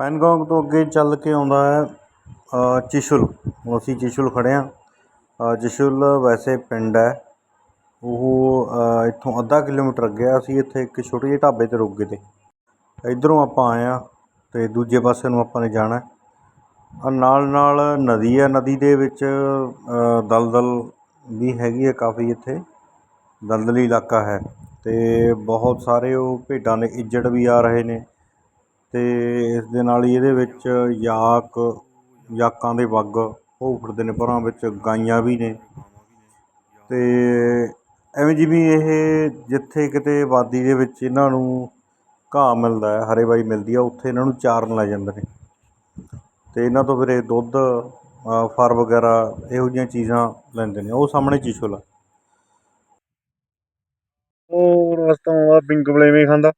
ਪੈਨਗੋਂਗ ਤੋਂ ਅੱਗੇ ਚੱਲ ਕੇ ਆਉਂਦਾ ਹੈ ਚਿਸ਼ੁਲ। ਹੁਣ ਅਸੀਂ ਚਿਸ਼ੁਲ ਖੜ੍ਹੇ ਹਾਂ। ਚਿਸ਼ੁਲ ਵੈਸੇ ਪਿੰਡ ਹੈ। ਉਹ ਇੱਥੋਂ ਅੱਧਾ ਕਿਲੋਮੀਟਰ ਅੱਗੇ ਅਸੀਂ ਇੱਥੇ ਇੱਕ ਛੋਟੇ ਜਿਹੇ ਢਾਬੇ 'ਤੇ ਰੁਕ ਗਏ ਤੇ। ਇੱਧਰੋਂ ਆਪਾਂ ਆਏ ਹਾਂ ਅਤੇ ਦੂਜੇ ਪਾਸੇ ਨੂੰ ਆਪਾਂ ਨੇ ਜਾਣਾ ਔਰ ਨਾਲ ਨਾਲ ਨਦੀ ਹੈ। ਨਦੀ ਦੇ ਵਿੱਚ ਦਲਦਲ ਵੀ ਹੈਗੀ ਹੈ ਕਾਫੀ ਇੱਥੇ। ਦਲਦਲੀ ਇਲਾਕਾ ਹੈ ਅਤੇ ਬਹੁਤ ਸਾਰੇ ਉਹ ਭੇਡਾਂ ਦੇ ਇੱਜੜ ਵੀ ਆ ਰਹੇ ਨੇ। ਅਤੇ ਇਸ ਦੇ ਨਾਲ ਹੀ ਇਹਦੇ ਵਿੱਚ ਯਾਕ, ਯਾਕਾਂ ਦੇ ਵੱਗ ਉਹ ਫਿਰਦੇ ਨੇ ਪਰਾਂ ਵਿੱਚ, ਗਾਈਆਂ ਵੀ ਨੇ। ਅਤੇ ਐਵੇਂ ਜਿਵੇਂ ਇਹ ਜਿੱਥੇ ਕਿਤੇ ਆਬਾਦੀ ਦੇ ਵਿੱਚ ਇਹਨਾਂ ਨੂੰ ਘਾਹ ਮਿਲਦਾ ਹੈ ਹਰੇ ਬਾਈ ਮਿਲਦੀ ਆ ਉੱਥੇ ਇਹਨਾਂ ਨੂੰ ਚਾਰਨ ਲੈ ਜਾਂਦੇ ਨੇ। ਅਤੇ ਇਹਨਾਂ ਤੋਂ ਫਿਰ ਇਹ ਦੁੱਧ ਫਰ ਵਗੈਰਾ, ਇਹੋ ਜਿਹੀਆਂ ਚੀਜ਼ਾਂ ਲੈਂਦੇ ਨੇ। ਉਹ ਸਾਹਮਣੇ ਚੀਸ਼ੁਲ ਆ ਉਹ ਰਸਤਾ ਆਉਂਦਾ ਬਿੰਗ ਬਲੇਵੇਂ ਖਾਂਦਾ।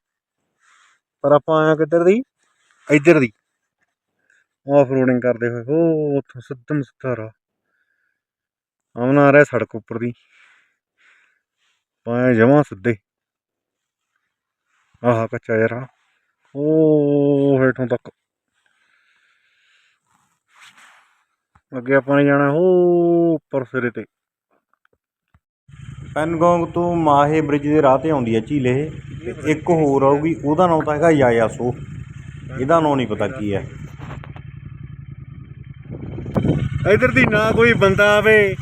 ਪਰ ਆਪਾਂ ਆਇਆ ਕਿੱਧਰ ਦੀ? ਇੱਧਰ ਦੀ। ਆਫ ਰੋਡਿੰਗ ਕਰਦੇ ਹੋਏ। ਉਹ ਉੱਥੋਂ ਸਿੱਧਮ ਸਿੱਧਾ ਰਾਹ ਆਉਣਾ ਆ ਰਿਹਾ ਸੜਕ ਉੱਪਰ ਦੀ। ਪਾਏ ਜਮਾਂ ਸਿੱਧੇ। ਆਹ ਕੱਚਾ ਯਾਰ, ਆਹ। ਉਹ ਹੇਠੋਂ ਤੱਕ। ਅੱਗੇ ਆਪਾਂ ਨੇ ਜਾਣਾ ਉਹ ਉੱਪਰ ਸਿਰੇ ਤੇ। ਪੈਨਗੋਂਗ ਤੋਂ ਮਾਹੇ ਬ੍ਰਿਜ ਦੇ ਰਾਹ ਤੇ ਆਉਂਦੀ ਹੈ ਝੀਲ ਇਹ। ਤੇ ਇੱਕ ਹੋਰ ਆਊਗੀ ਉਹਦਾ ਨਾਮ ਤਾਂ ਹੈਗਾ ਯਾਯਾਸੋ ਇਹਦਾ ਨਾਮ ਨਹੀਂ ਪਤਾ ਕੀ ਹੈ। ਇਧਰ ਦੀ ਨਾ ਕੋਈ ਬੰਦਾ ਆਵੇ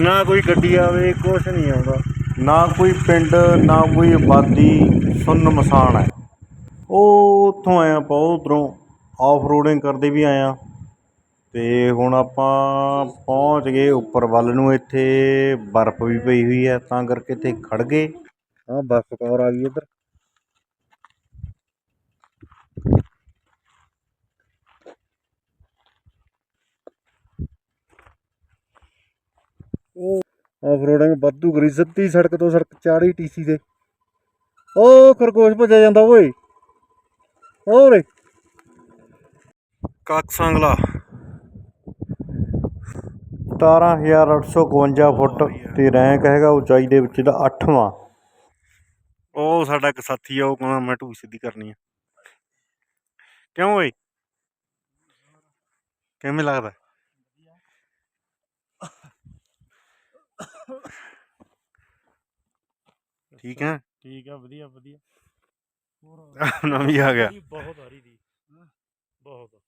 ਨਾ ਕੋਈ ਗੱਡੀ ਆਵੇ ਕੁਛ ਨਹੀਂ ਆਉਂਦਾ। ਨਾ ਕੋਈ ਪਿੰਡ ਨਾ ਕੋਈ ਆਬਾਦੀ ਸੁੰਨ ਮਸਾਨ ਹੈ। ਉਹ ਉੱਥੋਂ ਆਏ ਆਪਾਂ ਉਧਰੋਂ। ਆਫ ਰੋਡਿੰਗ ਕਰਦੇ ਵੀ ਆਏ ਆ ਹੁਣ ਆਪਾਂ ਪਹੁੰਚ ਗਏ ਉੱਪਰ ਵੱਲ ਨੂੰ, ਇੱਥੇ ਬਰਫ਼ ਵੀ ਪਈ ਹੋਈ ਹੈ, ਤਾਂ ਕਰਕੇ ਇੱਥੇ ਖੜ ਗਏ। ਹਾਂ ਬਰਫ਼ ਕੌਰ ਆ ਗਈ ਇੱਧਰ। ਆਫ ਰੋਡਿੰਗ ਵਾਧੂ ਕਰੀ ਸਿੱਧੀ ਸੜਕ ਤੋਂ ਸੜਕ ਚਾੜੀ ਟੀਸੀ ਤੇ। ਉਹ ਖਰਗੋਸ਼ ਭੱਜਿਆ ਜਾਂਦਾ, ਓਏ। ਓਰੇ ਕਾਕਸਾਂਗਲਾ। 17852 ਫੁੱਟ ਤੇ ਰੈਂਕ ਹੈਗਾ ਉਚਾਈ ਦੇ ਵਿੱਚ ਇਹਦਾ 8ਵਾਂ ਉਹ ਸਾਡਾ ਇੱਕ ਸਾਥੀ ਆ ਉਹ ਕਹਿੰਦਾ ਮੈਂ ਢੂਈ ਸਿੱਧੀ ਕਰਨੀ ਆ। ਕਿਉਂ ਓਏ? ਕਿਵੇਂ ਲੱਗਦਾ? ਠੀਕ ਹੈ? ਠੀਕ ਆ ਵਧੀਆ ਵਧੀਆ। ਨਵੀਂ ਆ ਗਿਆ। ਬਹੁਤ ਆ ਰਹੀ ਦੀ। ਬਹੁਤ।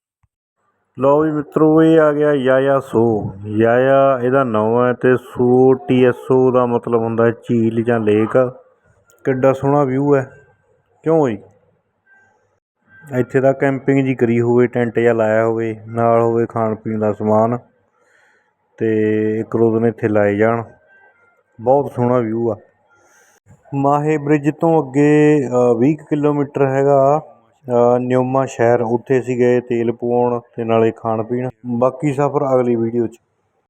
ਲਓ ਵੀ ਮਿੱਤਰੋ ਇਹ ਆ ਗਿਆ ਯਾਇਆ ਸੋ। ਯਾਇਆ ਇਹਦਾ ਨਾਮ ਹੈ ਤੇ ਸੋ ਟੀਐਸਓ ਦਾ ਮਤਲਬ ਹੁੰਦਾ ਹੈ ਝੀਲ ਜਾਂ ਲੇਕ। ਕਿੱਡਾ ਸੋਹਣਾ ਵਿਊ ਹੈ। ਕਿਉਂ ਜੀ ਇੱਥੇ ਦਾ ਕੈਂਪਿੰਗ ਜੀ ਕਰੀ ਹੋਵੇ ਟੈਂਟ ਜਿਹਾ ਲਾਇਆ ਹੋਵੇ ਨਾਲ ਹੋਵੇ ਖਾਣ ਪੀਣ ਦਾ ਸਮਾਨ ਤੇ ਇੱਕ ਦੋ ਦਿਨ ਇੱਥੇ ਲਾਏ ਜਾਣ। ਬਹੁਤ ਸੋਹਣਾ ਵਿਊ ਆ। ਮਾਹੇ ਬ੍ਰਿਜ ਤੋਂ ਅੱਗੇ ਅ, 20 ਕੁ ਕਿਲੋਮੀਟਰ ਹੈਗਾ। ਨਿਊਮਾ ਸ਼ਹਿਰ, ਉੱਥੇ ਅਸੀਂ ਗਏ ਤੇਲ ਪਵਾਉਣ ਅਤੇ ਨਾਲੇ ਖਾਣ ਪੀਣ ਬਾਕੀ ਸਫ਼ਰ ਅਗਲੀ ਵੀਡੀਓ 'ਚ।